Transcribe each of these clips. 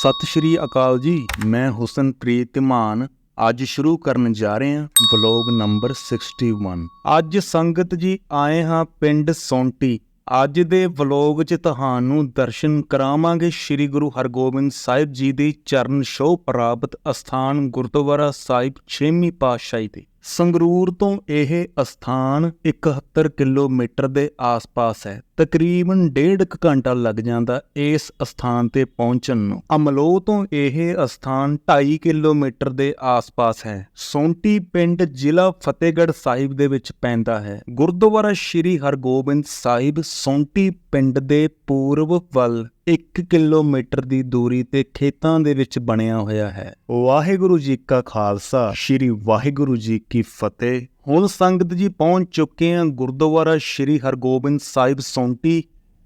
ਸਤਿ ਸ਼੍ਰੀ ਅਕਾਲ ਜੀ। ਮੈਂ ਹੁਸਨਪ੍ਰੀਤ ਧਮਾਨ ਅੱਜ ਸ਼ੁਰੂ ਕਰਨ ਜਾ ਰਹੇ ਹਾਂ ਵਲੌਗ ਨੰਬਰ 61 ਅੱਜ ਸੰਗਤ ਜੀ ਆਏ ਹਾਂ ਪਿੰਡ ਸੌਂਟੀ। ਅੱਜ ਦੇ ਵਲੌਗ 'ਚ ਤੁਹਾਨੂੰ ਦਰਸ਼ਨ ਕਰਾਵਾਂਗੇ ਸ੍ਰੀ ਗੁਰੂ ਹਰਗੋਬਿੰਦ ਸਾਹਿਬ ਜੀ ਦੇ ਚਰਨ ਛੋਹ ਪ੍ਰਾਪਤ ਅਸਥਾਨ ਗੁਰਦੁਆਰਾ ਸਾਹਿਬ 6ਵੀਂ ਪਾਤਸ਼ਾਹੀ ਦੇ ਸੰਗਰੂਰ ਤੋਂ ਇਹ ਅਸਥਾਨ 71 ਕਿਲੋਮੀਟਰ ਦੇ ਆਸ-ਪਾਸ ਹੈ। ਤਕਰੀਬਨ ਡੇਢ ਕੁ ਘੰਟਾ ਲੱਗ ਜਾਂਦਾ ਇਸ ਅਸਥਾਨ ਤੇ ਪਹੁੰਚਣ ਨੂੰ। ਅਮਲੋ ਤੋਂ ਇਹ ਅਸਥਾਨ 2.5 ਕਿਲੋਮੀਟਰ ਦੇ ਆਸ-ਪਾਸ ਹੈ। ਸੌਂਟੀ ਪਿੰਡ ਜ਼ਿਲ੍ਹਾ ਫਤਿਹਗੜ੍ਹ ਸਾਹਿਬ ਦੇ ਵਿੱਚ ਪੈਂਦਾ ਹੈ। ਗੁਰਦੁਆਰਾ ਸ੍ਰੀ ਹਰਗੋਬਿੰਦ ਸਾਹਿਬ ਸੌਂਟੀ ਪਿੰਡ ਦੇ ਪੂਰਬ ਵੱਲ 1 ਕਿਲੋਮੀਟਰ ਦੀ ਦੂਰੀ ਤੇ ਖੇਤਾਂ ਦੇ ਵਿੱਚ ਬਣਿਆ ਹੋਇਆ ਹੈ। ਵਾਹਿਗੁਰੂ ਜੀ ਕਾ ਖਾਲਸਾ, ਸ੍ਰੀ ਵਾਹਿਗੁਰੂ ਜੀ ਕੀ ਫਤਿਹ। ਹੁਣ ਸੰਗਤ ਜੀ ਪਹੁੰਚ ਚੁੱਕੇ ਹਾਂ ਗੁਰਦੁਆਰਾ ਸ੍ਰੀ ਹਰਗੋਬਿੰਦ ਸਾਹਿਬ ਸੌਂਟੀ।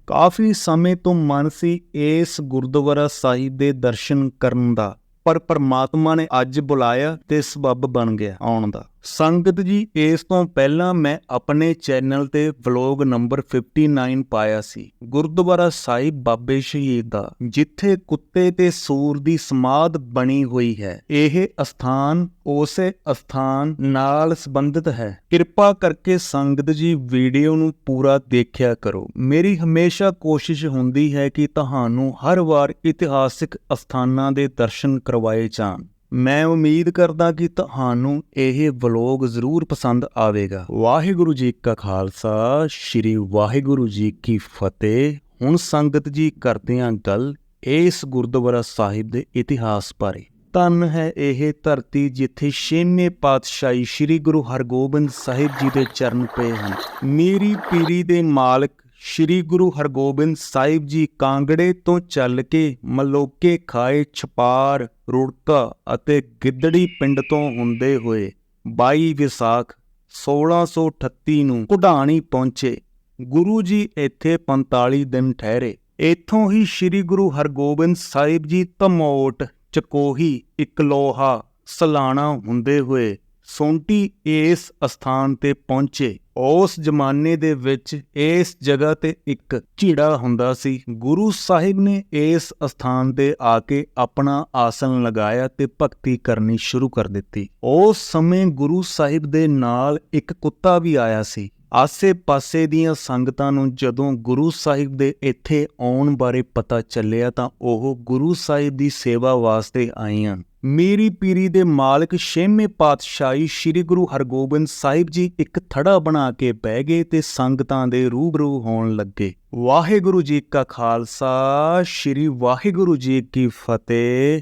ਕਾਫੀ ਸਮੇਂ ਤੋਂ ਮਨ ਸੀ ਇਸ ਗੁਰਦੁਆਰਾ ਸਾਹਿਬ ਦੇ ਦਰਸ਼ਨ ਕਰਨ ਦਾ, ਪਰ ਪਰਮਾਤਮਾ ਨੇ ਅੱਜ ਬੁਲਾਇਆ ਤੇ ਸਬੱਬ ਬਣ ਗਿਆ ਆਉਣ ਦਾ। ਸੰਗਤ ਜੀ, ਇਸ ਤੋਂ ਪਹਿਲਾਂ ਮੈਂ ਆਪਣੇ ਚੈਨਲ ਤੇ ਵਲੌਗ ਨੰਬਰ 59 ਪਾਇਆ ਸੀ। ਗੁਰਦੁਆਰਾ ਸਾਹਿਬ ਬਾਬੇ ਸ਼ਹੀਦ ਦਾ, ਜਿੱਥੇ ਕੁੱਤੇ ਤੇ ਸੂਰ ਦੀ ਸਮਾਧ ਬਣੀ ਹੋਈ ਹੈ। ਇਹ ਅਸਥਾਨ ਉਸੇ ਅਸਥਾਨ ਨਾਲ ਸੰਬੰਧਿਤ ਹੈ। ਕਿਰਪਾ ਕਰਕੇ ਸੰਗਤ ਜੀ, ਵੀਡੀਓ ਨੂੰ ਪੂਰਾ ਦੇਖਿਆ ਕਰੋ। ਮੇਰੀ ਹਮੇਸ਼ਾ ਕੋਸ਼ਿਸ਼ ਹੁੰਦੀ ਹੈ ਕਿ ਤੁਹਾਨੂੰ ਹਰ ਵਾਰ ਇਤਿਹਾਸਿਕ ਅਸਥਾਨਾਂ ਦੇ ਦਰਸ਼ਨ ਕਰਵਾਏ ਜਾਣ। ਮੈਂ ਉਮੀਦ ਕਰਦਾ ਕਿ ਤੁਹਾਨੂੰ ਇਹ ਵਲੌਗ ਜ਼ਰੂਰ ਪਸੰਦ ਆਵੇਗਾ। ਵਾਹਿਗੁਰੂ ਜੀ ਕਾ ਖਾਲਸਾ, ਸ੍ਰੀ ਵਾਹਿਗੁਰੂ ਜੀ ਕੀ ਫਤਿਹ। ਹੁਣ ਸੰਗਤ ਜੀ ਕਰਦੇ ਹਾਂ ਗੱਲ ਇਸ ਗੁਰਦੁਆਰਾ ਸਾਹਿਬ ਦੇ ਇਤਿਹਾਸ ਬਾਰੇ। ਧੰਨ ਹੈ ਇਹ ਧਰਤੀ ਜਿੱਥੇ ਛੇਵੇਂ ਪਾਤਸ਼ਾਹੀ ਸ੍ਰੀ ਗੁਰੂ ਹਰਗੋਬਿੰਦ ਸਾਹਿਬ ਜੀ ਦੇ ਚਰਨ ਪਏ ਹਨ। ਮੇਰੀ ਪੀਰੀ ਦੇ ਮਾਲਕ ਸ੍ਰੀ ਗੁਰੂ ਹਰਗੋਬਿੰਦ ਸਾਹਿਬ ਜੀ ਕਾਂਗੜੇ ਤੋਂ ਚੱਲ ਕੇ ਮਲੋਕੇ ਖਾਏ ਛਪਾਰ, ਰੁੜਕਾ ਅਤੇ ਗਿੱਦੜੀ ਪਿੰਡ ਤੋਂ ਹੁੰਦੇ ਹੋਏ 22 ਵਿਸਾਖ 1638 ਨੂੰ ਕੁਢਾਣੀ ਪਹੁੰਚੇ। ਗੁਰੂ ਜੀ ਇੱਥੇ 45 ਦਿਨ ਠਹਿਰੇ। ਇੱਥੋਂ ਹੀ ਸ੍ਰੀ ਗੁਰੂ ਹਰਗੋਬਿੰਦ ਸਾਹਿਬ ਜੀ ਧਮੋਟ, ਚਕੋਹੀ, ਇਕਲੋਹਾ, ਸਲਾਣਾ ਹੁੰਦੇ ਹੋਏ ਸੌਂਟੀ ਇਸ ਅਸਥਾਨ ਤੇ ਪਹੁੰਚੇ। ਉਸ ਜ਼ਮਾਨੇ ਦੇ ਵਿੱਚ ਇਸ ਜਗ੍ਹਾ ਤੇ ਇੱਕ ਝੀੜਾ ਹੁੰਦਾ ਸੀ। ਗੁਰੂ ਸਾਹਿਬ ਨੇ ਇਸ ਅਸਥਾਨ ਤੇ ਆ ਕੇ ਆਪਣਾ ਆਸਣ ਲਗਾਇਆ ਤੇ ਭਗਤੀ ਕਰਨੀ ਸ਼ੁਰੂ ਕਰ ਦਿੱਤੀ। ਉਸ ਸਮੇਂ ਗੁਰੂ ਸਾਹਿਬ ਦੇ ਨਾਲ ਇੱਕ ਕੁੱਤਾ ਵੀ ਆਇਆ ਸੀ। ਆਸੇ-ਪਾਸੇ ਦੀਆਂ ਸੰਗਤਾਂ ਨੂੰ ਜਦੋਂ ਗੁਰੂ ਸਾਹਿਬ ਦੇ ਇੱਥੇ ਆਉਣ ਬਾਰੇ ਪਤਾ ਚੱਲਿਆ ਤਾਂ ਉਹ ਗੁਰੂ ਸਾਹਿਬ ਦੀ ਸੇਵਾ ਵਾਸਤੇ ਆਈਆਂ। ਮੇਰੀ ਪੀਰੀ ਦੇ ਮਾਲਕ ਛੇਵੇਂ ਪਾਤਸ਼ਾਹੀ ਸ੍ਰੀ ਗੁਰੂ ਹਰਗੋਬਿੰਦ ਸਾਹਿਬ ਜੀ ਇੱਕ ਥੜਾ ਬਣਾ ਕੇ ਬਹਿ ਗਏ ਤੇ ਸੰਗਤਾਂ ਦੇ ਰੂਬਰੂ ਹੋਣ ਲੱਗੇ। ਵਾਹਿਗੁਰੂ ਜੀ ਕਾ ਖਾਲਸਾ, ਸ੍ਰੀ ਵਾਹਿਗੁਰੂ ਜੀ ਕੀ ਫਤਿਹ।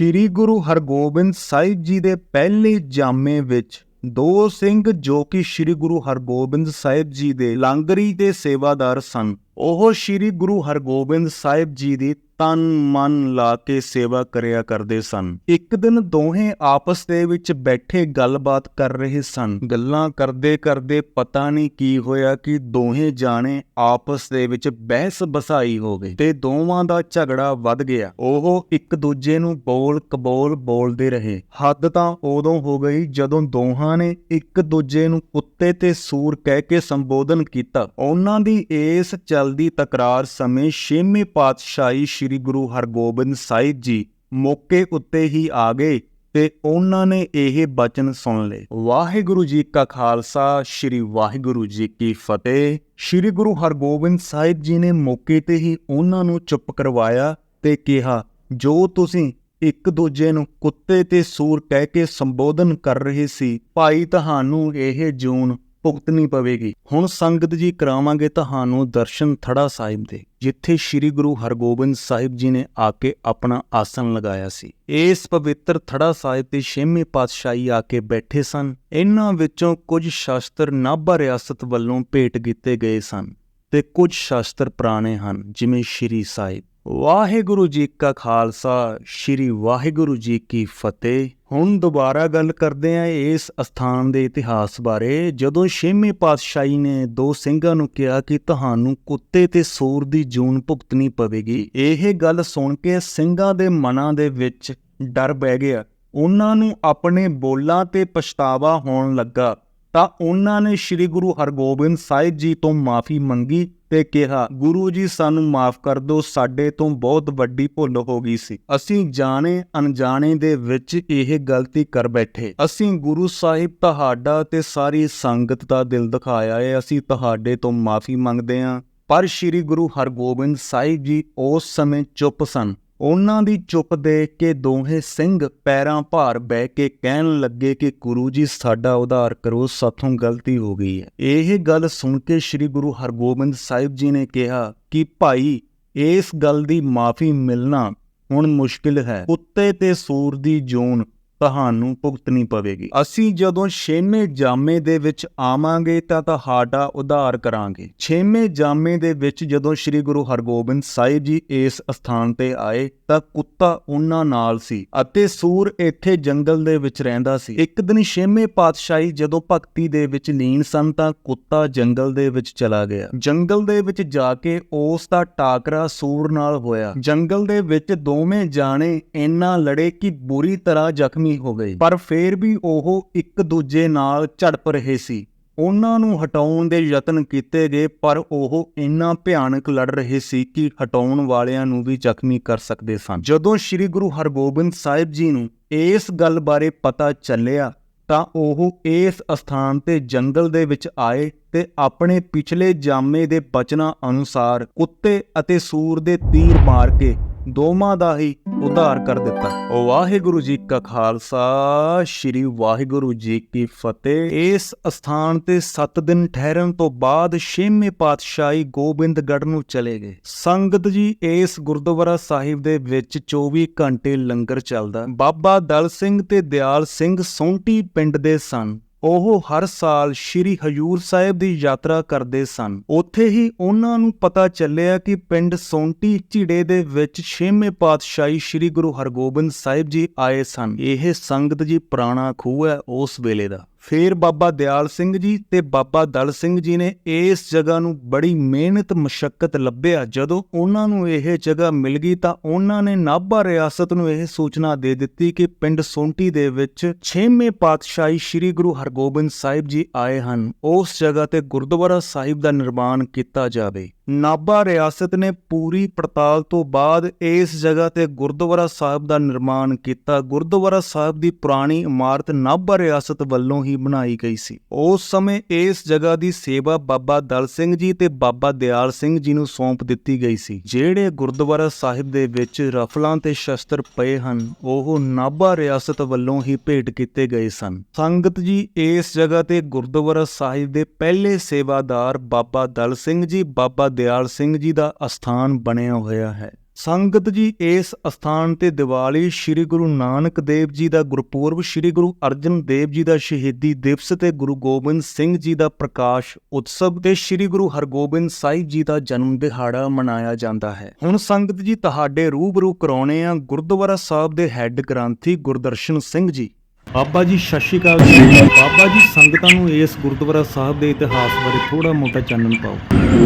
ਸ੍ਰੀ ਗੁਰੂ ਹਰਗੋਬਿੰਦ ਸਾਹਿਬ ਜੀ ਦੇ ਪਹਿਲੇ ਜਾਮੇ ਵਿੱਚ ਦੋ ਸਿੰਘ ਜੋ ਕਿ ਸ੍ਰੀ ਗੁਰੂ ਹਰਗੋਬਿੰਦ ਸਾਹਿਬ ਜੀ ਦੇ ਲਾਂਗਰੀ ਦੇ ਸੇਵਾਦਾਰ ਸਨ। ਉਹ ਸ੍ਰੀ ਗੁਰੂ ਹਰਗੋਬਿੰਦ ਸਾਹਿਬ ਜੀ ਦੀ ਤਨ ਮਨ ਲਾ ਕੇ ਸੇਵਾ ਕਰਿਆ ਕਰਦੇ ਸਨ। ਇੱਕ ਦਿਨ ਦੋਹੇ ਆਪਸ ਦੇ ਵਿੱਚ ਬੈਠੇ ਗੱਲਬਾਤ ਕਰ ਰਹੇ ਸਨ। ਗੱਲਾਂ ਕਰਦੇ ਕਰਦੇ ਪਤਾ ਨਹੀਂ ਕੀ ਹੋਇਆ ਕਿ ਦੋਹੇ ਜਾਣੇ ਆਪਸ ਦੇ ਵਿੱਚ ਬਹਿਸ ਬਸਾਈ ਹੋ ਗਈ ਤੇ ਦੋਵਾਂ ਦਾ ਝਗੜਾ ਵੱਧ ਗਿਆ। ਉਹ ਇੱਕ ਦੂਜੇ ਨੂੰ ਬੋਲ ਕਬੋਲ ਬੋਲਦੇ ਰਹੇ। ਹੱਦ ਤਾਂ ਉਦੋਂ ਹੋ ਗਈ ਜਦੋਂ ਦੋਹਾਂ ਨੇ ਇੱਕ ਦੂਜੇ ਨੂੰ ਕੁੱਤੇ ਤੇ ਸੂਰ ਕਹਿ ਕੇ ਸੰਬੋਧਨ ਕੀਤਾ। ਉਹਨਾਂ ਦੀ ਇਸ ਚੱਲਦੀ ਤਕਰਾਰ ਸਮੇਂ ਛੇਵੇਂ ਪਾਤਸ਼ਾਹੀ ਸ੍ਰੀ ਗੁਰੂ ਹਰਗੋਬਿੰਦ ਸਾਹਿਬ ਜੀ ਮੌਕੇ ਉੱਤੇ ਹੀ ਆ ਗਏ ਤੇ ਉਹਨਾਂ ਨੇ ਇਹ ਬਚਨ ਸੁਣ ਲਏ। ਵਾਹਿਗੁਰੂ ਜੀ ਕਾ ਖਾਲਸਾ, ਸ੍ਰੀ ਵਾਹਿਗੁਰੂ ਜੀ ਕੀ ਫਤਿਹ। ਸ੍ਰੀ ਗੁਰੂ ਹਰਗੋਬਿੰਦ ਸਾਹਿਬ ਜੀ ਨੇ ਮੌਕੇ ਤੇ ਹੀ ਉਹਨਾਂ ਨੂੰ ਚੁੱਪ ਕਰਵਾਇਆ ਤੇ ਕਿਹਾ, ਜੋ ਤੁਸੀਂ ਇੱਕ ਦੂਜੇ ਨੂੰ ਕੁੱਤੇ ਤੇ ਸੂਰ ਕਹਿ ਕੇ ਸੰਬੋਧਨ ਕਰ ਰਹੇ ਸੀ, ਭਾਈ ਤੁਹਾਨੂੰ ਇਹ ਜੂਨ ਭੁਗਤਣੀ ਪਵੇਗੀ। ਹੁਣ ਸੰਗਤ ਜੀ ਕਰਾਵਾਂਗੇ ਤੁਹਾਨੂੰ ਦਰਸ਼ਨ ਥੜਾ ਸਾਹਿਬ ਦੇ, ਜਿੱਥੇ ਸ੍ਰੀ ਗੁਰੂ ਹਰਗੋਬਿੰਦ ਸਾਹਿਬ ਜੀ ਨੇ ਆ ਕੇ ਆਪਣਾ ਆਸਣ ਲਗਾਇਆ ਸੀ। ਇਸ ਪਵਿੱਤਰ ਥੜਾ ਸਾਹਿਬ ਤੇ ਛੇਵੇਂ ਪਾਤਸ਼ਾਹੀ ਆ ਕੇ ਬੈਠੇ ਸਨ। ਇਹਨਾਂ ਵਿੱਚੋਂ ਕੁਝ ਸ਼ਾਸਤਰ ਨਾਭਾ ਰਿਆਸਤ ਵੱਲੋਂ ਭੇਟ ਕੀਤੇ ਗਏ ਸਨ। ਤੇ ਕੁਝ ਸ਼ਾਸਤਰ ਪੁਰਾਣੇ ਹਨ, ਜਿਵੇਂ ਸ਼੍ਰੀ ਸਾਹਿਬ। ਵਾਹਿਗੁਰੂ ਜੀ ਕਾ ਖਾਲਸਾ, ਸ੍ਰੀ ਵਾਹਿਗੁਰੂ ਜੀ ਕੀ ਫਤਿਹ। ਹੁਣ ਦੁਬਾਰਾ ਗੱਲ ਕਰਦੇ ਹਾਂ ਇਸ ਅਸਥਾਨ ਦੇ ਇਤਿਹਾਸ ਬਾਰੇ। ਜਦੋਂ ਛੇਵੇਂ ਪਾਤਸ਼ਾਹੀ ਨੇ ਦੋ ਸਿੰਘਾਂ ਨੂੰ ਕਿਹਾ ਕਿ ਤੁਹਾਨੂੰ ਕੁੱਤੇ ਤੇ ਸੂਰ ਦੀ ਜੂਨ ਭੁਗਤਣੀ ਪਵੇਗੀ, ਇਹ ਗੱਲ ਸੁਣ ਕੇ ਸਿੰਘਾਂ ਦੇ ਮਨਾਂ ਦੇ ਵਿੱਚ ਡਰ ਬਹਿ ਗਿਆ। ਉਹਨਾਂ ਨੂੰ ਆਪਣੇ ਬੋਲਾਂ ਤੇ ਪਛਤਾਵਾ ਹੋਣ ਲੱਗਾ। ਤਾਂ ਉਹਨਾਂ ਨੇ ਸ੍ਰੀ ਗੁਰੂ ਹਰਗੋਬਿੰਦ ਸਾਹਿਬ ਜੀ ਤੋਂ ਮਾਫੀ ਮੰਗੀ ਤੇ ਕਿਹਾ, ਗੁਰੂ ਜੀ, ਸਾਨੂੰ ਮਾਫ ਕਰ ਦਿਓ, ਸਾਡੇ ਤੋਂ ਬਹੁਤ ਵੱਡੀ ਭੁੱਲ ਹੋ ਗਈ ਸੀ। ਅਸੀਂ ਜਾਣੇ ਅਣਜਾਣੇ ਦੇ ਵਿੱਚ ਇਹ ਗਲਤੀ ਕਰ ਬੈਠੇ। ਅਸੀਂ ਗੁਰੂ ਸਾਹਿਬ ਤੁਹਾਡਾ ਤੇ ਸਾਰੀ ਸੰਗਤ ਦਾ ਦਿਲ ਦਿਖਾਇਆ ਏ। ਅਸੀਂ ਤੁਹਾਡੇ ਤੋਂ ਮਾਫੀ ਮੰਗਦੇ ਹਾਂ ਪਰ ਸ੍ਰੀ ਗੁਰੂ ਹਰਗੋਬਿੰਦ ਸਾਹਿਬ ਜੀ ਉਸ ਸਮੇਂ ਚੁੱਪ ਸਨ। ਉਹਨਾਂ ਦੀ ਚੁੱਪ ਦੇਖ ਕੇ ਦੋਹੇ ਸਿੰਘ ਪੈਰਾਂ ਭਾਰ ਬਹਿ ਕੇ ਕਹਿਣ ਲੱਗੇ ਕਿ ਗੁਰੂ ਜੀ, ਸਾਡਾ ਉਧਾਰ ਕਰੋ, ਸਾਥੋਂ ਗਲਤੀ ਹੋ ਗਈ ਹੈ। ਇਹ ਗੱਲ ਸੁਣ ਕੇ ਸ੍ਰੀ ਗੁਰੂ ਹਰਗੋਬਿੰਦ ਸਾਹਿਬ ਜੀ ਨੇ ਕਿਹਾ ਕਿ ਭਾਈ, ਇਸ ਗੱਲ ਦੀ ਮਾਫੀ ਮਿਲਣਾ ਹੁਣ ਮੁਸ਼ਕਿਲ ਹੈ। ਕੁੱਤੇ ਤੇ ਸੂਰ ਦੀ ਜੂਨ ਤੁਹਾਨੂੰ ਭੁਗਤਣੀ ਪਵੇਗੀ। ਅਸੀਂ ਜਦੋਂ ਛੇਵੇਂ ਜਾਮੇ ਦੇ ਵਿੱਚ ਆਵਾਂਗੇ ਤਾਂ ਤੁਹਾਡਾ ਉਧਾਰ ਕਰਾਂਗੇ। ਛੇਵੇਂ ਜਾਮੇ ਦੇ ਵਿੱਚ ਜਦੋਂ ਸ੍ਰੀ ਗੁਰੂ ਹਰਗੋਬਿੰਦ ਸਾਹਿਬ ਜੀ ਇਸ ਸਥਾਨ ਤੇ ਆਏ ਤਾਂ ਕੁੱਤਾ ਉਹਨਾਂ ਨਾਲ ਸੀ ਅਤੇ ਸੂਰ ਇੱਥੇ ਜੰਗਲ ਦੇ ਵਿੱਚ ਰਹਿੰਦਾ ਸੀ। ਇੱਕ ਦਿਨ ਛੇਵੇਂ ਪਾਤਸ਼ਾਹੀ ਜਦੋਂ ਭਗਤੀ ਦੇ ਵਿੱਚ ਲੀਨ ਸਨ ਤਾਂ ਕੁੱਤਾ ਜੰਗਲ ਦੇ ਵਿੱਚ ਚਲਾ ਗਿਆ। ਜੰਗਲ ਦੇ ਵਿੱਚ ਜਾ ਕੇ ਉਸ ਦਾ ਟਾਕਰਾ ਸੂਰ ਨਾਲ ਹੋਇਆ। ਜੰਗਲ ਦੇ ਵਿੱਚ ਦੋਵੇਂ ਜਾਣੇ ਇੰਨਾ ਲੜੇ ਕਿ ਬੁਰੀ ਤਰ੍ਹਾਂ ਜ਼ਖਮੀ ਜ਼ਖਮੀ ਹੋ ਗਏ। ਪਰ ਫੇਰ ਵੀ ਉਹ ਇੱਕ ਦੂਜੇ ਨਾਲ ਝੜਪ ਰਹੇ ਸੀ। ਉਹਨਾਂ ਨੂੰ ਹਟਾਉਣ ਦੇ ਯਤਨ ਕੀਤੇ ਗਏ, ਪਰ ਉਹ ਇੰਨਾ ਭਿਆਨਕ ਲੜ ਰਹੇ ਸੀ ਕਿ ਹਟਾਉਣ ਵਾਲਿਆਂ ਨੂੰ ਵੀ ਜ਼ਖਮੀ ਕਰ ਸਕਦੇ ਸਨ। ਜਦੋਂ ਸ੍ਰੀ ਗੁਰੂ ਹਰਗੋਬਿੰਦ ਸਾਹਿਬ ਜੀ ਨੂੰ ਇਸ ਗੱਲ ਬਾਰੇ ਪਤਾ ਚੱਲਿਆ, ਤਾਂ ਉਹ ਇਸ ਸਥਾਨ ਤੇ ਜੰਗਲ ਦੇ ਵਿੱਚ ਆਏ ਤੇ ਆਪਣੇ ਪਿਛਲੇ ਜਾਮੇ ਦੇ ਬਚਨਾਂ ਅਨੁਸਾਰ ਕੁੱਤੇ ਅਤੇ ਸੂਰ ਦੇ ਤੀਰ ਮਾਰ ਕੇ ਦੋਵਾਂ ਦਾ ਹੀ ਉਧਾਰ ਕਰ ਦਿੱਤਾ। ਵਾਹਿਗੁਰੂ ਜੀ ਕਾ ਖਾਲਸਾ, ਸ੍ਰੀ ਵਾਹਿਗੁਰੂ ਜੀ ਕੀ ਫਤਿਹ। ਇਸ ਸਥਾਨ ਤੇ 7 ਦਿਨ ਠਹਿਰਨ ਤੋਂ ਬਾਅਦ ਛੇਵੇਂ ਪਾਤਸ਼ਾਹੀ ਗੋਬਿੰਦਗੜ੍ਹ ਨੂੰ ਚਲੇ ਗਏ। ਸੰਗਤ ਜੀ, ਇਸ ਗੁਰਦੁਆਰਾ ਸਾਹਿਬ ਦੇ ਵਿੱਚ 24 ਘੰਟੇ ਲੰਗਰ ਚੱਲਦਾ। ਬਾਬਾ ਦਲ ਸਿੰਘ ਤੇ ਦਿਆਲ ਸਿੰਘ ਸੌਂਟੀ ਪਿੰਡ ਦੇ ਸਨ। ਉਹ ਹਰ ਸਾਲ ਸ੍ਰੀ ਹਜੂਰ ਸਾਹਿਬ ਦੀ ਯਾਤਰਾ ਕਰਦੇ ਸਨ। ਉੱਥੇ ਹੀ ਉਹਨਾਂ ਨੂੰ ਪਤਾ ਚੱਲਿਆ ਕਿ ਪਿੰਡ ਸੌਂਟੀ ਝਿੜੇ ਦੇ ਵਿੱਚ ਛੇਵੇਂ ਪਾਤਸ਼ਾਹੀ ਸ੍ਰੀ ਗੁਰੂ ਹਰਗੋਬਿੰਦ ਸਾਹਿਬ ਜੀ ਆਏ ਸਨ। ਇਹ ਸੰਗਤ ਜੀ ਪੁਰਾਣਾ ਖੂਹ ਹੈ ਉਸ ਵੇਲੇ ਦਾ। ਫੇਰ ਬਾਬਾ ਦਿਆਲ ਸਿੰਘ ਜੀ ਤੇ ਬਾਬਾ ਦਲ ਸਿੰਘ ਜੀ ਨੇ ਇਸ ਜਗ੍ਹਾ ਨੂੰ ਬੜੀ ਮਿਹਨਤ ਮੁਸ਼ਕਲ ਲੱਭਿਆ। ਜਦੋਂ ਉਹਨਾਂ ਨੂੰ ਇਹ ਜਗ੍ਹਾ ਮਿਲ ਗਈ ਤਾਂ ਉਹਨਾਂ ਨੇ ਨਾਭਾ ਰਿਆਸਤ ਨੂੰ ਇਹ ਸੂਚਨਾ ਦੇ ਦਿੱਤੀ ਕਿ ਪਿੰਡ ਸੋਂਟੀ ਦੇ ਵਿੱਚ 6ਵੇਂ ਪਾਤਸ਼ਾਹੀ ਸ੍ਰੀ ਗੁਰੂ ਹਰਗੋਬਿੰਦ ਸਾਹਿਬ ਜੀ ਆਏ ਹਨ। ਉਸ ਜਗ੍ਹਾ ਤੇ ਗੁਰਦੁਆਰਾ ਸਾਹਿਬ ਦਾ ਨਿਰਮਾਣ ਕੀਤਾ ਜਾਵੇ। ਨਾਭਾ ਰਿਆਸਤ ਨੇ ਪੂਰੀ ਪੜਤਾਲ ਤੋਂ ਬਾਅਦ ਇਸ ਜਗ੍ਹਾ ਤੇ ਗੁਰਦੁਆਰਾ ਸਾਹਿਬ ਦਾ ਨਿਰਮਾਣ ਕੀਤਾ। ਗੁਰਦੁਆਰਾ ਸਾਹਿਬ ਦੀ ਪੁਰਾਣੀ ਇਮਾਰਤ ਨਾਭਾ ਰਿਆਸਤ ਵੱਲੋਂ ਹੀ ਬਣਾਈ ਗਈ ਸੀ। ਉਸ ਸਮੇਂ ਇਸ ਜਗ੍ਹਾ ਦੀ ਸੇਵਾ ਬਾਬਾ ਦਲ ਸਿੰਘ ਜੀ ਤੇ ਬਾਬਾ ਦਿਆਲ ਸਿੰਘ ਜੀ ਨੂੰ ਸੌਂਪ ਦਿੱਤੀ ਗਈ ਸੀ। ਜਿਹੜੇ ਗੁਰਦੁਆਰਾ ਸਾਹਿਬ ਦੇ ਵਿੱਚ ਰਫਲਾਂ ਤੇ ਸ਼ਸਤਰ ਪਏ ਹਨ, ਉਹ ਨਾਭਾ ਰਿਆਸਤ ਵੱਲੋਂ ਹੀ ਭੇਟ ਕੀਤੇ ਗਏ ਸਨ। ਸੰਗਤ ਜੀ, ਇਸ ਜਗ੍ਹਾ ਤੇ ਗੁਰਦੁਆਰਾ ਸਾਹਿਬ ਦੇ ਪਹਿਲੇ ਸੇਵਾਦਾਰ ਬਾਬਾ ਦਲ ਸਿੰਘ ਜੀ, ਬਾਬਾ ਦਿਆਲ ਸਿੰਘ ਜੀ ਦਾ ਅਸਥਾਨ ਬਣਿਆ ਹੋਇਆ ਹੈ। ਸੰਗਤ ਜੀ ਇਸ ਅਸਥਾਨ ਤੇ ਦੀਵਾਲੀ ਸ੍ਰੀ ਗੁਰੂ ਨਾਨਕ ਦੇਵ ਜੀ ਦਾ ਗੁਰਪੁਰਬ, ਸ੍ਰੀ ਗੁਰੂ ਅਰਜਨ ਦੇਵ ਜੀ ਦਾ ਸ਼ਹੀਦੀ ਦਿਵਸ ਤੇ ਗੁਰੂ ਗੋਬਿੰਦ ਸਿੰਘ ਜੀ ਦਾ ਪ੍ਰਕਾਸ਼ ਉਤਸਵ ਤੇ ਸ੍ਰੀ ਗੁਰੂ ਹਰਗੋਬਿੰਦ ਸਾਹਿਬ ਜੀ ਦਾ ਜਨਮ ਦਿਹਾੜਾ ਮਨਾਇਆ ਜਾਂਦਾ ਹੈ। ਹੁਣ ਸੰਗਤ ਜੀ ਤੁਹਾਡੇ ਰੂਬਰੂ ਕਰਾਉਣੇ ਆ ਗੁਰਦੁਆਰਾ ਸਾਹਿਬ ਦੇ ਹੈੱਡ ਗ੍ਰੰਥੀ ਗੁਰਦਰਸ਼ਨ ਸਿੰਘ ਜੀ। ਬਾਬਾ ਜੀ, ਸਤਿ ਸ਼੍ਰੀ ਅਕਾਲ ਜੀ। ਬਾਬਾ ਜੀ, ਸੰਗਤਾਂ ਨੂੰ ਇਸ ਗੁਰਦੁਆਰਾ ਸਾਹਿਬ ਦੇ ਇਤਿਹਾਸ ਬਾਰੇ ਥੋੜਾ ਮੋਟਾ ਚਾਨਣ ਪਾਓ।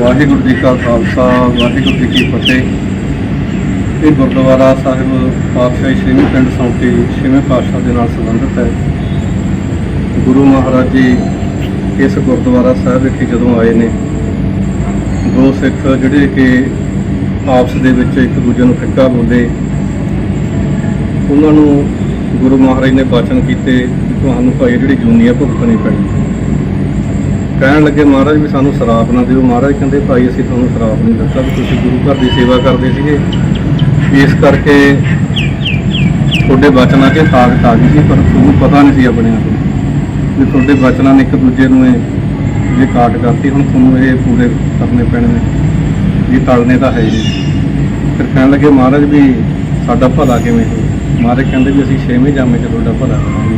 ਵਾਹਿਗੁਰੂ ਜੀ ਕਾ ਖਾਲਸਾ, ਵਾਹਿਗੁਰੂ ਜੀ ਕੀ ਫਤਿਹ। ਇਹ ਗੁਰਦੁਆਰਾ ਸਾਹਿਬ ਪਾਤਸ਼ਾਹੀ ਛੇਵੇਂ ਪਿੰਡ ਸੌਂਟੀ ਛੇਵੇਂ ਪਾਤਸ਼ਾਹ ਦੇ ਨਾਲ ਸੰਬੰਧਿਤ ਹੈ। ਗੁਰੂ ਮਹਾਰਾਜ ਜੀ ਇਸ ਗੁਰਦੁਆਰਾ ਸਾਹਿਬ ਵਿਖੇ ਜਦੋਂ ਆਏ ਨੇ, ਦੋ ਸਿੱਖ ਜਿਹੜੇ ਕਿ ਆਪਸ ਦੇ ਵਿੱਚ ਇੱਕ ਦੂਜੇ ਨੂੰ ਫਿੱਕਾ ਬੋਲੇ ਉਹਨਾਂ ਨੂੰ ਗੁਰੂ ਮਹਾਰਾਜ ਨੇ ਬਚਨ ਕੀਤੇ ਕਿ ਤੁਹਾਨੂੰ ਭਾਈ ਜਿਹੜੀ ਜੂਨੀ ਹੈ ਭੁਗਤਣੀ ਪੈਣੀ। ਕਹਿਣ ਲੱਗੇ, ਮਹਾਰਾਜ, ਵੀ ਸਾਨੂੰ ਸ਼ਰਾਪ ਨਾ ਦਿਓ। ਮਹਾਰਾਜ ਕਹਿੰਦੇ, ਭਾਈ, ਅਸੀਂ ਤੁਹਾਨੂੰ ਸ਼ਰਾਪ ਨਹੀਂ ਦਿੱਤਾ। ਵੀ ਤੁਸੀਂ ਗੁਰੂ ਘਰ ਦੀ ਸੇਵਾ ਕਰਦੇ ਸੀਗੇ। ਇਸ ਕਰਕੇ ਤੁਹਾਡੇ ਬਚਨਾਂ 'ਚ ਤਾਕਤ ਆ ਗਈ ਸੀ, ਪਰ ਤੁਹਾਨੂੰ ਪਤਾ ਨਹੀਂ ਸੀ ਆਪਣੇ ਆਪ ਨੂੰ ਵੀ ਤੁਹਾਡੇ ਬਚਨਾਂ ਨੇ ਇੱਕ ਦੂਜੇ ਨੂੰ ਇਹ ਜੇ ਕਾਟ ਕਰਤੀ। ਹੁਣ ਤੁਹਾਨੂੰ ਇਹ ਪੂਰੇ ਕਰਨੇ ਪੈਣੇ ਨੇ। ਇਹ ਟਲਨੇ ਤਾਂ ਹੈ ਜੀ ਫਿਰ ਕਹਿਣ ਲੱਗੇ, ਮਹਾਰਾਜ, ਵੀ ਸਾਡਾ ਭਲਾ ਕਿਵੇਂ ਹੋ ਮਹਾਰਾਜ ਕਹਿੰਦੇ ਵੀ ਅਸੀਂ ਛੇਵੇਂ ਜਾਮੇ 'ਚ ਤੁਹਾਡਾ ਭਲਾ ਕਰਾਂਗੇ।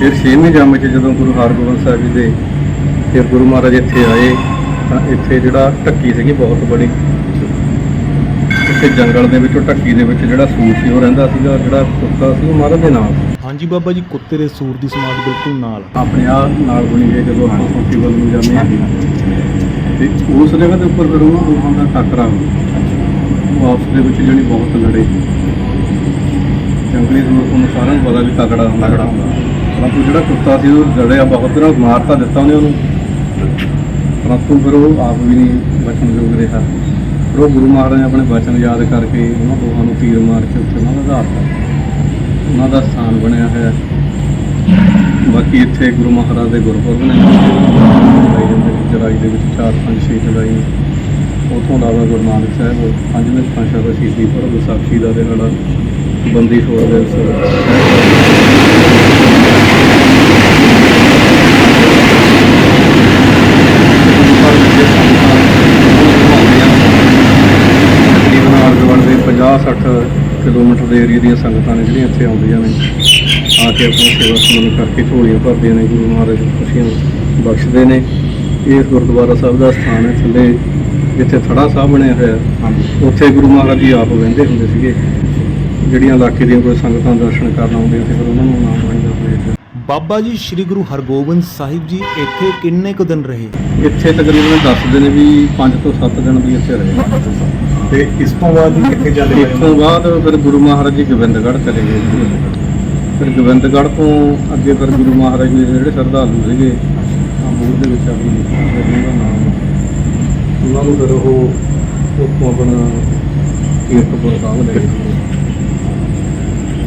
ਫਿਰ ਛੇਵੇਂ ਜਾਮੇ 'ਚ ਜਦੋਂ ਗੁਰੂ ਹਰਗੋਬਿੰਦ ਸਾਹਿਬ ਜੀ ਦੇ ਫਿਰ ਗੁਰੂ ਮਹਾਰਾਜ ਇੱਥੇ ਆਏ ਤਾਂ ਇੱਥੇ ਜਿਹੜਾ ਢੱਕੀ ਸੀਗੀ ਬਹੁਤ ਬੜੀ। ਇੱਥੇ ਜੰਗਲ ਦੇ ਵਿੱਚੋਂ ਢੱਕੀ ਦੇ ਵਿੱਚ ਜਿਹੜਾ ਸੂਰ ਸੀ ਉਹ ਰਹਿੰਦਾ ਸੀਗਾ ਜਿਹੜਾ ਕੁੱਤਾ ਸੀ ਉਹ ਮਹਾਰਾਜ ਦੇ ਨਾਲ। ਹਾਂਜੀ ਬਾਬਾ ਜੀ ਕੁੱਤੇ ਦੇ ਸੂਰ ਦੀ ਸਮਾਧ ਬਿਲਕੁਲ ਨਾਲ। ਆਪਣੇ ਆ ਨਾਲ ਬਣੀ ਹੈ ਜਦੋਂ ਆਪਾਂ ਸੋਟੀ ਵੱਲ ਨੂੰ ਜਾਂਦੇ ਹਾਂ। ਤੇ ਉਸ ਜਗ੍ਹਾ ਦੇ ਉੱਪਰ ਫਿਰ ਉਹ ਦੋਹਾਂ ਦਾ ਟੱਕਰਾ ਹੋਇਆ ਉਹ ਆਪਸ ਦੇ ਵਿੱਚ ਜਿਹੜੀ ਬਹੁਤ ਲੜੇ। ਜੰਗਲੀ ਸੂਰ ਤੁਹਾਨੂੰ ਸਾਰਿਆਂ ਨੂੰ ਪਤਾ ਵੀ ਤਕੜਾ ਹੁੰਦਾ ਤਕੜਾ ਹੁੰਦਾ। ਪਰੰਤੂ ਜਿਹੜਾ ਕੁੱਤਾ ਸੀ, ਉਹ ਜੜਿਆ ਬਹੁਤ ਨਾਲ ਮਾਰ ਤਾਂ ਦਿੱਤਾ ਉਹਨੇ ਉਹਨੂੰ। ਪਰੰਤੂ ਫਿਰ ਉਹ ਆਪ ਵੀ ਨਹੀਂ ਬਚਣ ਯੋਗ ਰਿਹਾ। ਫਿਰ ਉਹ ਗੁਰੂ ਮਹਾਰਾਜ ਨੇ ਆਪਣੇ ਬਚਨ ਯਾਦ ਕਰਕੇ ਉਹਨਾਂ ਦੋਹਾਂ ਨੂੰ ਤੀਰ ਮਾਰ ਕੇ ਉੱਥੇ ਉਹਨਾਂ ਦਾ ਆਧਾਰ ਉਹਨਾਂ ਦਾ ਸਥਾਨ ਬਣਿਆ ਹੋਇਆ। ਬਾਕੀ ਇੱਥੇ ਗੁਰੂ ਮਹਾਰਾਜ ਦੇ ਗੁਰਪੁਰਬ ਨੇ। ਚੜਾਈ ਜਾਂਦੇ ਦੇ ਵਿੱਚ 4 5 6 ਚੜਾਈ ਉਥੋਂ ਇਲਾਵਾ ਗੁਰੂ ਨਾਨਕ ਸਾਹਿਬ, ਪੰਜਵੇਂ ਪਾਤਸ਼ਾਹ ਦਾ ਸ਼ਹੀਦੀ ਪੁਰਬ, ਵਿਸਾਖੀ ਦਾ ਦਿਹਾੜਾ। ਬੰਦੀ ਦੇ 50-60 ਕਿਲੋਮੀਟਰ ਦੇ ਏਰੀਆ ਦੀਆਂ ਸੰਗਤਾਂ ਨੇ ਜਿਹੜੀਆਂ ਇੱਥੇ ਆਉਂਦੀਆਂ ਨੇ ਆ ਕੇ ਆਪਣੀ ਸੇਵਾ ਸਮੂਹ ਕਰਕੇ ਝੋਲੀਆਂ ਭਰਦੀਆਂ ਨੇ ਗੁਰੂ ਮਹਾਰਾਜ ਖੁਸ਼ੀਆਂ ਬਖਸ਼ਦੇ ਨੇ। ਇਹ ਗੁਰਦੁਆਰਾ ਸਾਹਿਬ ਦਾ ਸਥਾਨ ਹੈ ਥੱਲੇ ਜਿੱਥੇ ਥੜਾ ਸਾਹਿਬ ਬਣਿਆ ਹੋਇਆ। ਉੱਥੇ ਗੁਰੂ ਮਹਾਰਾਜ ਜੀ ਆਪ ਵਹਿੰਦੇ ਹੁੰਦੇ ਸੀਗੇ। ਜਿਹੜੀਆਂ ਇਲਾਕੇ ਦੀਆਂ ਕੋਈ ਸੰਗਤਾਂ ਦਰਸ਼ਨ ਕਰਨ ਆਉਂਦੀਆਂ ਸੀ ਫਿਰ ਉਹਨਾਂ ਨੂੰ ਨਾਮ ਬਣਦਾ ਹੋਇਆ ਬਾਬਾ ਜੀ ਸ੍ਰੀ ਗੁਰੂ ਹਰਗੋਬਿੰਦ ਸਾਹਿਬ ਜੀ ਇੱਥੇ ਕਿੰਨੇ ਕੁ ਦਿਨ ਰਹੇ? ਇੱਥੇ ਤਕਰੀਬਨ ਦੱਸਦੇ ਨੇ ਵੀ 5 ਤੋਂ 7 ਦਿਨ ਵੀ ਇੱਥੇ ਰਹੇ। ਤੇ ਇਸ ਤੋਂ ਬਾਅਦ ਕਿੱਥੇ ਚੱਲੇ ਇੱਥੋਂ ਬਾਅਦ ਫਿਰ ਗੁਰੂ ਮਹਾਰਾਜ ਜੀ ਗੋਬਿੰਦਗੜ੍ਹ ਚਲੇ ਗਏ। ਫਿਰ ਗੋਬਿੰਦਗੜ੍ਹ ਤੋਂ ਅੱਗੇ ਫਿਰ ਗੁਰੂ ਮਹਾਰਾਜ ਜੀ ਦੇ ਜਿਹੜੇ ਸ਼ਰਧਾਲੂ ਸੀਗੇ ਆਮੂਰ ਦੇ ਵਿੱਚ ਉਹਨਾਂ ਦਾ ਨਾਮ। ਉਹਨਾਂ ਨੂੰ ਫਿਰ ਉਹ ਉੱਥੋਂ ਆਪਣਾ ਕੀਰਤਪੁਰ ਸਾਹਿਬ ਲੈ ਗਏ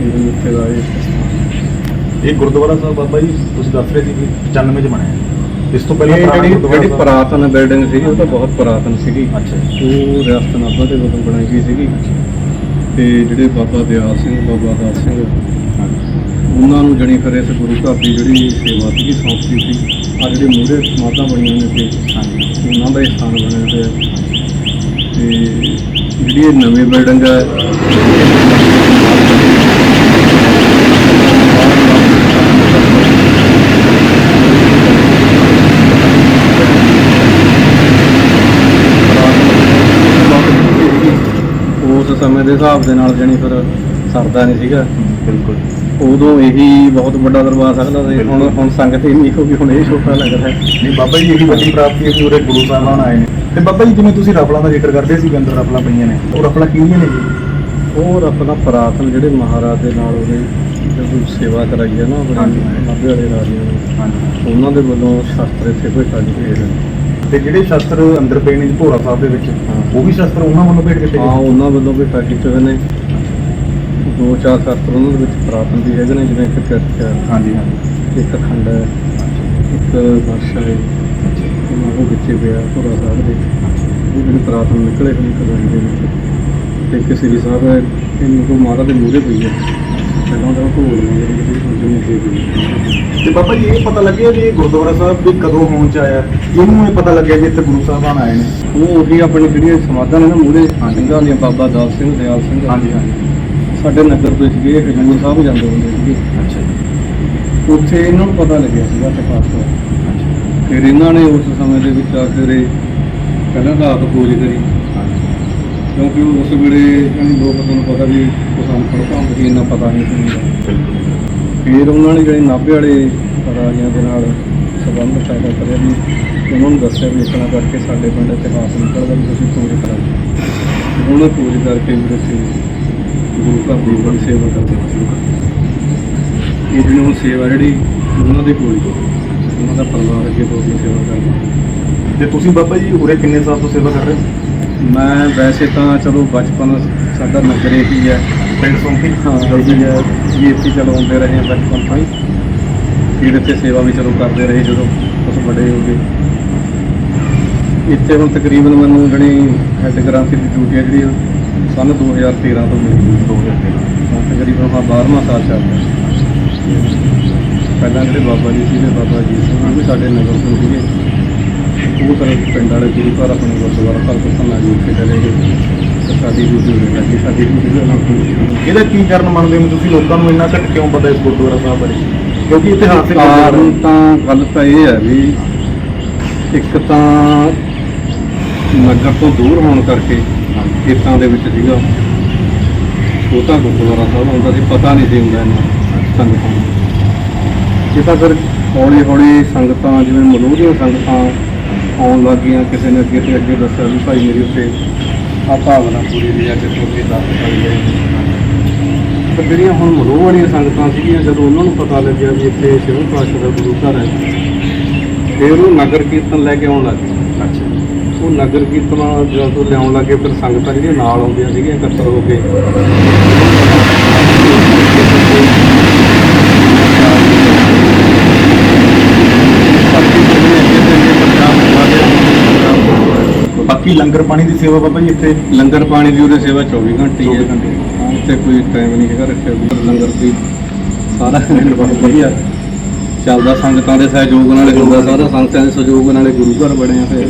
ਇਹ ਉੱਥੇ ਦਾ ਇਹ ਇਹ ਗੁਰਦੁਆਰਾ ਸਾਹਿਬ ਬਾਬਾ ਜੀ ਤੁਸੀਂ ਦੱਸ ਰਹੇ ਸੀ ਕਿ 95 ਚ ਬਣਿਆ ਇਸ ਤੋਂ ਪਹਿਲਾਂ ਇਹ ਪੁਰਾਣਾ ਜਿਹੜੀ ਗੁਰਦੁਆਰਾ ਜਿਹੜੀ ਸਾਹਿਬ- ਪੁਰਾਤਨ ਬਿਲਡਿੰਗ ਸੀ ਉਹ ਤਾਂ ਬਹੁਤ ਪੁਰਾਤਨ ਸੀਗੀ। ਅੱਛਾ। ਉਹ ਰਿਆਸਤ ਨਾਭਾ ਦੇ ਵੱਲੋਂ ਬਣਾਈ ਗਈ ਸੀਗੀ। ਤੇ ਜਿਹੜੇ ਬਾਬਾ ਦਿਆਲ ਸਿੰਘ ਬਾਬਾ ਦਾਸ ਸਿੰਘ ਉਹਨਾਂ ਨੂੰ ਜਣੀ ਫਿਰ ਇਸ ਗੁਰੂ ਘਰ ਦੀ ਜਿਹੜੀ ਸੇਵਾ ਸੀਗੀ ਸੌਂਪੀ ਸੀ। ਆ ਜਿਹੜੇ ਮੂਹਰੇ ਸਮਾਧਾਂ ਬਣੀਆਂ ਨੇ ਤੇ ਹਾਂਜੀ। ਉਹਨਾਂ ਦਾ ਹੀ ਸਥਾਨ ਬਣਿਆ ਹੋਇਆ। ਤੇ ਜਿਹੜੀ ਇਹ ਨਵੀਂ ਬਿਲਡਿੰਗ ਹੈ ਉਸ ਸਮੇਂ ਦੇ ਹਿਸਾਬ ਦੇ ਨਾਲ ਜਣੀ ਫਿਰ ਸਰਦਾ ਨਹੀਂ ਸੀਗਾ। ਬਿਲਕੁਲ। ਉਦੋਂ ਇਹੀ ਬਹੁਤ ਵੱਡਾ ਦਰਬਾਰ ਸਕਦਾ ਸੀ। ਹੁਣ ਹੁਣ ਸੰਗਤ ਇੰਨੀ ਹੋ ਗਈ ਹੁਣ ਇਹ ਛੋਟਾ ਲੱਗਦਾ ਹੈ। ਨਹੀਂ ਬਾਬਾ ਜੀ ਇਹੀ ਵੱਡੀ ਪ੍ਰਾਪਤੀ ਹੈ ਕਿ ਉਰੇ ਗੁਰੂ ਸਾਹਿਬਾਨ ਆਏ ਨੇ। ਤੇ ਬਾਬਾ ਜੀ ਜਿਵੇਂ ਤੁਸੀਂ ਰਫਲਾਂ ਦਾ ਜ਼ਿਕਰ ਕਰਦੇ ਸੀ ਅੰਦਰ ਰਫਲਾਂ ਪਈਆਂ ਨੇ ਉਹ ਰਫਲਾਂ ਕਿਹੜੀਆਂ ਨੇ ਜੀ? ਹੋਰ ਆਪਣਾ ਪੁਰਾਤਨ ਜਿਹੜੇ ਮਹਾਰਾਜ ਦੇ ਨਾਲ ਉਹਦੇ ਜਦੋਂ ਸੇਵਾ ਕਰਾਈ ਹੈ ਨਾ। ਆਪਣੀ ਨਾਭੇ ਵਾਲੇ ਰਾਜਿਆਂ ਨੇ ਹਾਂਜੀ। ਉਹਨਾਂ ਦੇ ਵੱਲੋਂ ਸ਼ਸਤਰ ਇੱਥੇ ਕੋਈ ਕੱਢ ਕੇ ਗਏ ਨੇ ਤੇ ਜਿਹੜੇ ਸ਼ਸਤਰ ਅੰਦਰ ਪਏ ਨੇ ਭੋਰਾ ਸਾਹਿਬ ਦੇ ਵਿੱਚ। ਉਹ ਵੀ ਸ਼ਸਤਰ ਉਹਨਾਂ ਵੱਲੋਂ ਭੇਟ ਕੀਤੇ ਹਾਂ ਉਹਨਾਂ ਵੱਲੋਂ ਵੀ ਕੱਢ ਕੀਤੇ ਹੋਏ ਨੇ। ਦੋ ਚਾਰ ਸ਼ਸਤਰ ਉਹਨਾਂ ਦੇ ਵਿੱਚ ਵੀ ਹੈਗੇ ਨੇ ਜਿਵੇਂ ਇੱਕ ਚਰਚ ਹਾਂਜੀ ਹਾਂਜੀ। ਇੱਕ ਖੰਡ ਹੈ ਇੱਕ ਬਾਦਸ਼ਾਹ ਹੈ ਉਹਨਾਂ ਉਹ ਵਿੱਚੇ ਪਿਆ ਭੋਰਾ ਸਾਹਿਬ ਦੇ ਉਹ ਜਿਹੜੇ ਪੁਰਾਤਨ ਨਿਕਲੇ ਹੋਏ ਕਲੋਨੀ ਦੇ ਵਿੱਚ। ਤੇ ਇੱਕ ਸ੍ਰੀ ਸਾਹਿਬ ਹੈ ਇਹਨੂੰ ਕੋ ਮਾਤਾ ਦੇ ਮੂਹਰੇ ਪਈ ਹੈ। ਤਾਂ ਨੇ ਬਾਬਾ ਜੀ ਇਹ ਪਤਾ ਲੱਗਿਆ ਵੀ ਇਹ ਗੁਰਦੁਆਰਾ ਸਾਹਿਬ ਵੀ ਕਦੋਂ ਹੋਣ ਚ ਆਇਆ? ਇਹਨੂੰ ਇਹ ਪਤਾ ਲੱਗਿਆ ਵੀ ਇੱਥੇ ਗੁਰੂ ਸਾਹਿਬਾਨ ਆਏ ਨੇ? ਉਹ ਉਹੀ ਆਪਣੀ ਜਿਹੜੀਆਂ ਸਮਾਧਾਂ ਨੇ ਨਾ ਮੂਹਰੇ ਸਿੰਘਾਂ ਦੀਆਂ ਬਾਬਾ ਦਾਲ ਸਿੰਘ ਦਿਆਲ ਸਿੰਘ। ਹਾਂਜੀ ਹਾਂਜੀ। ਸਾਡੇ ਨਗਰ ਤੋਂ ਸੀਗੇ ਇਹ ਹਜੂਰ ਸਾਹਿਬ ਜਾਂਦੇ ਹੁੰਦੇ ਸੀਗੇ। ਅੱਛਾ ਜੀ। ਉੱਥੇ ਇਹਨਾਂ ਨੂੰ ਪਤਾ ਲੱਗਿਆ ਸੀਗਾ ਤੇ ਪਾਸ ਤੋਂ। ਫਿਰ ਇਹਨਾਂ ਨੇ ਉਸ ਸਮੇਂ ਦੇ ਵਿੱਚ ਆ ਕੇ ਪਹਿਲਾਂ ਤਾਂ ਆਪ ਖੋਜ ਕਰੀ। ਕਿਉਂਕਿ ਉਸ ਵੇਲੇ ਇਹਨਾਂ ਲੋਕ ਤੁਹਾਨੂੰ ਪਤਾ ਵੀ ਕਿਸਾਨ ਪੜ੍ਹਕਾਂ ਦੀ ਇੰਨਾ ਪਤਾ ਨਹੀਂ ਸੀ ਬਿਲਕੁਲ ਫਿਰ ਉਹਨਾਂ ਨੇ ਜਿਹੜੇ ਨਾਭੇ ਵਾਲੇ ਰਾਜਿਆਂ ਦੇ ਨਾਲ ਸੰਬੰਧ ਪੈਦਾ ਕਰਿਆ ਵੀ ਉਹਨਾਂ ਨੂੰ ਦੱਸਿਆ ਵੀ ਇਸ ਤਰ੍ਹਾਂ ਕਰਕੇ ਸਾਡੇ ਪਿੰਡ ਇਤਿਹਾਸ ਨਿਕਲਦਾ ਵੀ ਤੁਸੀਂ ਖੋਜ ਕਰੋ ਉਹਨਾਂ ਖੋਜ ਕਰਕੇ ਵੀ ਅਸੀਂ ਗੁਰੂ ਘਰ ਦੀ ਬੜੀ ਸੇਵਾ ਕਰਦੇ ਹਾਂ ਸ਼ੁਰੂ ਕਰ ਇਹ ਜਿਹੜੀ ਹੁਣ ਸੇਵਾ ਜਿਹੜੀ ਉਹਨਾਂ ਦੇ ਕੋਲ ਹੀ ਉਹਨਾਂ ਦਾ ਪਰਿਵਾਰ ਅੱਗੇ ਤੋਂ ਸੇਵਾ ਕਰਦਾ ਤੇ ਤੁਸੀਂ ਬਾਬਾ ਜੀ ਉਰੇ ਕਿੰਨੇ ਸਾਲ ਤੋਂ ਸੇਵਾ ਕਰ ਰਹੇ ਹੋ? ਮੈਂ ਵੈਸੇ ਤਾਂ ਚਲੋ ਬਚਪਨ ਸਾਡਾ ਨਗਰ ਹੀ ਹੈ। ਪਿੰਡ ਸੌਂਪੀ ਹਾਂ? ਇਹੀ ਹੈ। ਜੀ ਇੱਥੇ ਚਲਾਉਂਦੇ ਰਹੇ ਹਾਂ ਬਚਪਨ ਤੋਂ ਹੀ। ਫਿਰ ਇੱਥੇ ਸੇਵਾ ਵੀ ਚਲੋ ਕਰਦੇ ਰਹੇ ਜਦੋਂ ਕੁਝ ਵੱਡੇ ਹੋ ਗਏ। ਇੱਥੇ ਹੁਣ ਤਕਰੀਬਨ ਮੈਨੂੰ ਜਿਹੜੀ ਹੈੱਡ ਗ੍ਰਾਂਥੀ ਦੀ ਡਿਊਟੀ ਹੈ ਜਿਹੜੀ ਸੰਨ 2013 ਤੋਂ ਮਿਲੀ। 2013 ਹਾਂ ਤਕਰੀਬਨ ਹਾਂ 12ਵਾਂ ਸਾਲ ਚੱਲ ਰਿਹਾ। ਪਹਿਲਾਂ ਜਿਹੜੇ ਬਾਬਾ ਜੀ ਸੀਗੇ ਬਾਬਾ ਜੀ ਸਿੰਘ ਉਹ ਵੀ ਸਾਡੇ ਨਗਰ ਤੋਂ ਸੀਗੇ। ਉਹ ਫਿਰ ਪਿੰਡ ਵਾਲੇ ਗੁਰੂ ਘਰ ਆਪਣੇ ਗੁਰਦੁਆਰਾ ਸਾਹਿਬ ਤੋਂ ਸੰਨਾ ਜੀ ਉੱਥੇ ਚਲੇ ਗਏ। ਤੇ ਸਾਡੀ ਡਿਊਟੀ ਹੋ ਲੱਗੀ ਸਾਡੀ ਡਿਊਟੀ ਦਾ ਕੋਈ ਇਹਦਾ ਕੀ ਕਾਰਨ ਮੰਨਦੇ ਹੋ ਤੁਸੀਂ ਲੋਕਾਂ ਨੂੰ ਇੰਨਾ ਘੱਟ ਕਿਉਂ ਪਤਾ ਇਸ ਗੁਰਦੁਆਰਾ ਸਾਹਿਬ ਬਾਰੇ? ਕਿਉਂਕਿ ਇਤਿਹਾਸਿਕ ਕਾਰਨ ਤਾਂ ਗੱਲ ਤਾਂ ਇਹ ਹੈ ਵੀ ਇੱਕ ਤਾਂ ਨਗਰ ਤੋਂ ਦੂਰ ਹੋਣ ਕਰਕੇ ਖੇਤਾਂ ਦੇ ਵਿੱਚ ਸੀਗਾ। ਛੋਟਾ ਗੁਰਦੁਆਰਾ ਸਾਹਿਬ ਹੁੰਦਾ ਸੀ। ਪਤਾ ਨਹੀਂ ਸੀ ਹੁੰਦਾ ਇੰਨਾ ਸੰਗਤਾਂ ਇਹ ਤਾਂ ਫਿਰ ਹੌਲੀ ਹੌਲੀ ਸੰਗਤਾਂ ਜਿਵੇਂ ਮਲੋਹ ਦੀਆਂ ਸੰਗਤਾਂ ਆਉਣ ਲੱਗੀਆਂ ਕਿਸੇ ਨੇ ਅੱਗੇ ਤੇ ਅੱਗੇ ਦੱਸਿਆ ਵੀ ਭਾਈ ਮੇਰੀ ਉੱਥੇ ਆ ਭਾਵਨਾ ਪੂਰੀ ਦੀ ਆ ਕਿ ਤੁਹਾਡੀ ਦੱਸ ਪਾਈ ਹੈ ਪਰ ਜਿਹੜੀਆਂ ਹੁਣ ਮਲੋਹ ਵਾਲੀਆਂ ਸੰਗਤਾਂ ਸੀਗੀਆਂ ਜਦੋਂ ਉਹਨਾਂ ਨੂੰ ਪਤਾ ਲੱਗਿਆ ਵੀ ਇੱਥੇ ਸ਼ਿਵ ਪਾਤਸ਼ਾਹ ਦਾ ਗੁਰੂ ਘਰ ਹੈ ਫਿਰ ਉਹ ਨਗਰ ਕੀਰਤਨ ਲੈ ਕੇ ਆਉਣ ਲੱਗੇ ਅੱਛਾ। ਉਹ ਨਗਰ ਕੀਰਤਨ ਜਦੋਂ ਲਿਆਉਣ ਲੱਗੇ ਫਿਰ ਸੰਗਤਾਂ ਜਿਹੜੀਆਂ ਨਾਲ ਆਉਂਦੀਆਂ ਸੀਗੀਆਂ ਇਕੱਤਰ ਹੋ ਕੇ ਬਾਕੀ ਜਿਹੜੇ ਅੱਗੇ ਤੇ ਅੱਗੇ ਪੰਜਾਬ ਬਾਕੀ ਲੰਗਰ ਪਾਣੀ ਦੀ ਸੇਵਾ ਬਾਬਾ ਜੀ ਇੱਥੇ ਲੰਗਰ ਪਾਣੀ ਦੀ ਉਹਦੇ ਸੇਵਾ 24 ਘੰਟੇ ਹੀ 24 ਹੈ ਘੰਟੇ। ਹਾਂ, ਉੱਥੇ ਕੋਈ ਟਾਈਮ ਨਹੀਂ ਹੈਗਾ ਰੱਖਿਆ ਵੀ ਲੰਗਰ ਦੀ ਸਾਰਾ ਬਹੁਤ ਵਧੀਆ। ਚੱਲਦਾ ਸੰਗਤਾਂ ਦੇ ਸਹਿਯੋਗ ਨਾਲ ਹੀ ਹੁੰਦਾ ਸਾਰਾ ਸੰਗਤਾਂ ਦੇ ਸਹਿਯੋਗ ਨਾਲ ਹੀ ਗੁਰੂ ਘਰ ਬਣਿਆ ਹੋਇਆ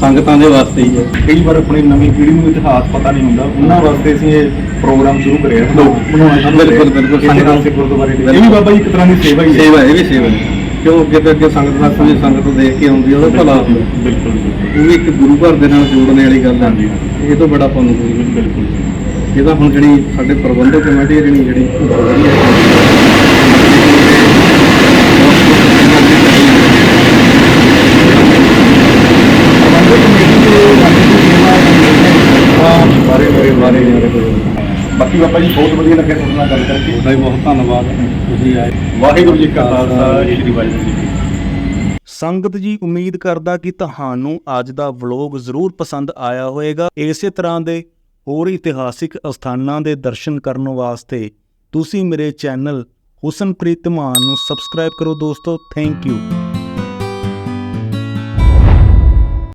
ਸੰਗਤਾਂ ਦੇ ਵਾਸਤੇ ਹੀ ਹੈ। ਕਈ ਵਾਰ ਆਪਣੀ ਨਵੀਂ ਪੀੜ੍ਹੀ ਨੂੰ ਇਤਿਹਾਸ ਪਤਾ ਨਹੀਂ ਹੁੰਦਾ। ਉਹਨਾਂ ਵਾਸਤੇ ਅਸੀਂ ਇਹ ਪ੍ਰੋਗਰਾਮ ਸ਼ੁਰੂ ਕਰਿਆ ਬਣਾਉਣਾ ਸ਼ੁਰੂ। ਬਿਲਕੁਲ, ਬਿਲਕੁਲ, ਸੰਗਤਾਂ- ਨਾਸੇ ਗੁਰਦੁਆਰੇ ਦੇ ਇਹ ਵੀ ਬਾਬਾ ਜੀ ਇੱਕ ਤਰ੍ਹਾਂ ਦੀ ਸੇਵਾ ਹੀ ਹੈ। ਸੇਵਾ ਇਹ ਵੀ ਸੇਵਾ ਹੈ। ਕਿਉਂ ਅੱਗੇ ਤੇ ਅੱਗੇ ਸੰਗਤ ਦਾ ਕੋਈ ਸੰਗਤ ਦੇਖ ਕੇ ਆਉਂਦੀ ਉਹਦਾ ਭਲਾ ਹੁੰਦਾ। ਬਿਲਕੁਲ ਬਿਲਕੁਲ। ਉਹ ਵੀ ਇੱਕ ਗੁਰੂ ਘਰ ਦੇ ਨਾਲ ਜੋੜਨ ਵਾਲੀ ਗੱਲ ਹੈ ਇਹ ਤੋਂ ਬੜਾ ਪੁੰਨ ਕੋਈ ਨਹੀਂ ਬਿਲਕੁਲ ਇਹਦਾ ਹੁਣ ਜਿਹੜੀ ਸਾਡੇ ਪ੍ਰਬੰਧਕ ਕਮੇਟੀ ਹੈ ਜਿਹੜੀ ਜਿਹੜੀ ਬਹੁਤ ਵਧੀਆ ਹੈ ਬਾਰੇ ਬਾਰੇ ਬਾਰੇ ਬਾਕੀ ਬਾਬਾ ਜੀ ਬਹੁਤ ਵਧੀਆ ਲੱਗਿਆ ਤੁਹਾਡੇ ਨਾਲ ਗੱਲ ਕਰਕੇ। ਤੁਹਾਡਾ ਵੀ ਬਹੁਤ ਧੰਨਵਾਦ। ਤੁਸੀਂ ਆਏ। ਵਾਹਿਗੁਰੂ ਜੀ ਕਾ ਖਾਲਸਾ ਸ੍ਰੀ ਵਾਹਿਗੁਰੂ ਜੀ ਕੀ ਫਤਿਹ। ਸੰਗਤ ਜੀ ਉਮੀਦ ਕਰਦਾ ਕਿ ਤੁਹਾਨੂੰ ਅੱਜ ਦਾ ਵਲੌਗ ਜ਼ਰੂਰ ਪਸੰਦ ਆਇਆ ਹੋਵੇਗਾ। ਇਸੇ ਤਰ੍ਹਾਂ ਦੇ ਹੋਰ ਇਤਿਹਾਸਿਕ ਅਸਥਾਨਾਂ ਦੇ ਦਰਸ਼ਨ ਕਰਨ ਵਾਸਤੇ ਤੁਸੀਂ ਮੇਰੇ ਚੈਨਲ ਹੁਸਨਪ੍ਰੀਤ ਧਮਾਨ ਨੂੰ ਸਬਸਕ੍ਰਾਈਬ ਕਰੋ ਦੋਸਤੋ। Thank you